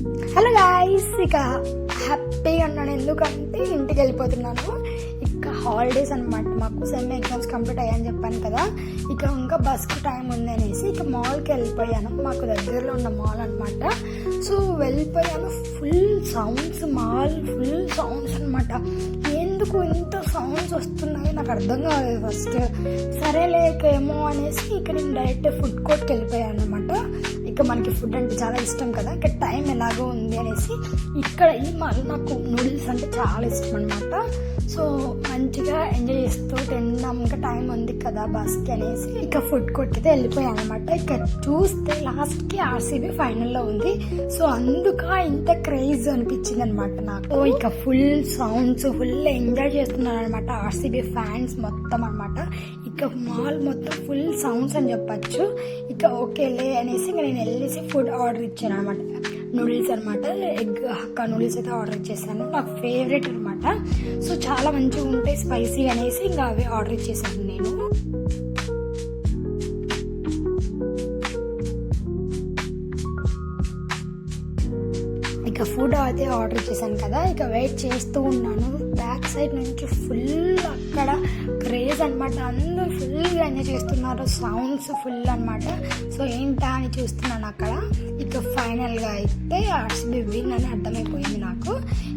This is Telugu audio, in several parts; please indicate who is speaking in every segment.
Speaker 1: హలో గాయస్ ఇక హ్యాపీగా ఉన్నాను ఎందుకంటే ఇంటికి వెళ్ళిపోతున్నాను. ఇక హాలిడేస్ అనమాట మాకు సెమ్ ఎగ్జామ్స్ కంప్లీట్ అయ్యాయని చెప్పాను కదా. ఇక ఇంకా బస్కి టైం ఉంది అనేసి ఇక మాల్కి వెళ్ళిపోయాను. మాకు దగ్గరలో ఉన్న మాల్ అనమాట సో వెళ్ళిపోయాను. Full sounds mall full sounds అనమాట ఎందుకు ఇంత సౌండ్స్ వస్తున్నాయి నాకు అర్థం కాలేదు ఫస్ట్ సరే లేకేమో అనేసి ఇక నేను డైరెక్ట్ ఫుడ్ కోర్ట్కి వెళ్ళిపోయాను అనమాట ఇక మనకి ఫుడ్ అంటే చాలా ఇష్టం కదా. ఇక టైం ఎలాగో ఉంది అనేసి ఇక్కడ ఈ మాల్ నాకు నూడిల్స్ అంటే చాలా ఇష్టం అనమాట సో మంచిగా ఎంజాయ్ చేస్తూ తిన్నాం. ఇంకా టైం ఉంది కదా బస్కి అనేసి ఇక ఫుడ్ కొట్టితే వెళ్ళిపోయాను అనమాట ఇక చూస్తే లాస్ట్కి ఆర్సీబీ ఫైనల్లో ఉంది. సో అందుక ఇంత క్రేజ్ అనిపించింది అనమాట నాకు. ఇక ఫుల్ సౌండ్స్ ఫుల్ ఎంజాయ్ చేస్తున్నాను అనమాట ఆర్సీబీ ఫ్యాన్స్ మొత్తం అనమాట ఇక మాల్ మొత్తం ఫుల్ సౌండ్స్ అని చెప్పచ్చు. ఇక ఓకేలే అనేసి ఇంక నేను వెళ్ళేసి ఫుడ్ ఆర్డర్ ఇచ్చాను అనమాట నూడిల్స్ అనమాట ఎగ్ హక్కా నూడిల్స్ అయితే ఆర్డర్ ఇచ్చేసాను. నాకు ఫేవరెట్ అనమాట సో చాలా మంచిగా ఉంటాయి స్పైసీ అనేసి ఇంకా అవి ఆర్డర్ ఇచ్చేసాను నేను. ఇక ఫుడ్ అయితే ఆర్డర్ చేశాను కదా ఇక వెయిట్ చేస్తూ ఉన్నాను. బ్యాక్ సైడ్ నుంచి ఫుల్ అక్కడ క్రేజ్ అనమాట అందరూ ఫుల్గా ఎంజాయ్ చేస్తున్నారు సౌండ్స్ ఫుల్ అనమాట సో ఏంటా అని చూస్తున్నాను అక్కడ. ఇక ఫైనల్గా అయితే ఆర్సీబీ విన్ అని అర్థమైపోయింది నాకు.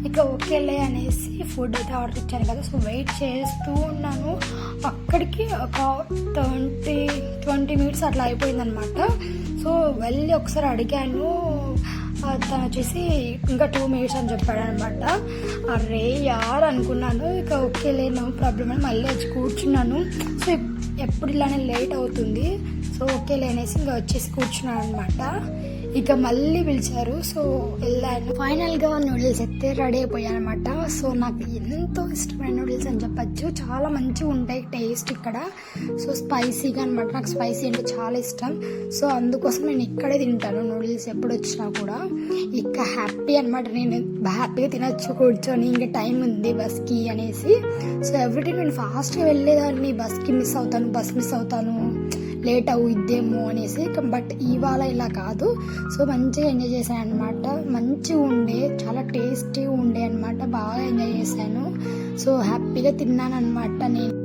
Speaker 1: ఇక ఓకేలే అనేసి ఫుడ్ అయితే ఆర్డర్ ఇచ్చాను కదా. సో వెయిట్ చేస్తూ ఉన్నాను. అక్కడికి ఒక ట్వంటీ ట్వంటీ మినిట్స్ అట్లా అయిపోయిందనమాట సో వెళ్ళి ఒకసారి అడిగాను. అతను తను వచ్చేసి ఇంకా టూ మినిట్స్ అని చెప్పాడు అనమాట అరే యార్ అనుకున్నాను ఇక ఓకే లేదు ప్రాబ్లం అని మళ్ళీ వచ్చి కూర్చున్నాను. సో ఎప్పుడు ఇలానే లేట్ అవుతుంది. సో ఓకే లేనేసి ఇంకా వచ్చేసి కూర్చున్నాను అనమాట ఇక మళ్ళీ పిలిచారు. సో వెళ్ళాను. ఫైనల్గా నూడిల్స్ అయితే రెడీ అయిపోయాను అనమాట సో నాకు ఎంతో ఇష్టమైన నూడిల్స్ అని చెప్పచ్చు. చాలా మంచిగా ఉంటాయి టేస్ట్ ఇక్కడ. సో స్పైసీగా అనమాట నాకు స్పైసీ అంటే చాలా ఇష్టం. సో అందుకోసం నేను ఇక్కడే తింటాను నూడిల్స్ ఎప్పుడు వచ్చినా కూడా. ఇక హ్యాపీ అనమాట నేను హ్యాపీగా తినచ్చు కూర్చొని ఇంకా టైం ఉంది బస్కి అనేసి. సో ఎవ్రీడే నేను ఫాస్ట్గా వెళ్ళేదాన్ని. బస్కి మిస్ అవుతాను బస్ మిస్ అవుతాను. లేట్ అవుద్దేమో అనేసి బట్ ఇవాళ ఇలా కాదు. సో మంచిగా ఎంజాయ్ చేశాను అనమాట మంచిగా ఉండే చాలా టేస్టీగా ఉండే అనమాట బాగా ఎంజాయ్ చేశాను. సో హ్యాపీగా తిన్నాను అనమాట నేను.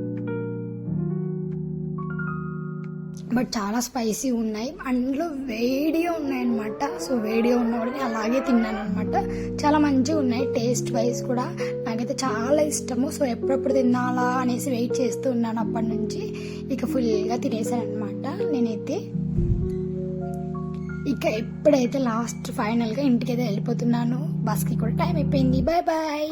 Speaker 1: బట్ చాలా స్పైసీ ఉన్నాయి. అందులో వేడిగా ఉన్నాయి అనమాట సో వేడిగా ఉన్నవాడిని అలాగే తిన్నాను అనమాట చాలా మంచిగా ఉన్నాయి. టేస్ట్ వైజ్ కూడా నాకైతే చాలా ఇష్టము. సో ఎప్పుడెప్పుడు తినాలా అనేసి వెయిట్ చేస్తూ ఉన్నాను అప్పటి నుంచి. ఇక ఫుల్గా తినేసాను అనమాట నేనైతే ఇక ఎప్పుడైతే లాస్ట్ ఫైనల్గా ఇంటికైతే వెళ్ళిపోతున్నాను బస్కి కూడా టైం అయిపోయింది. Bye bye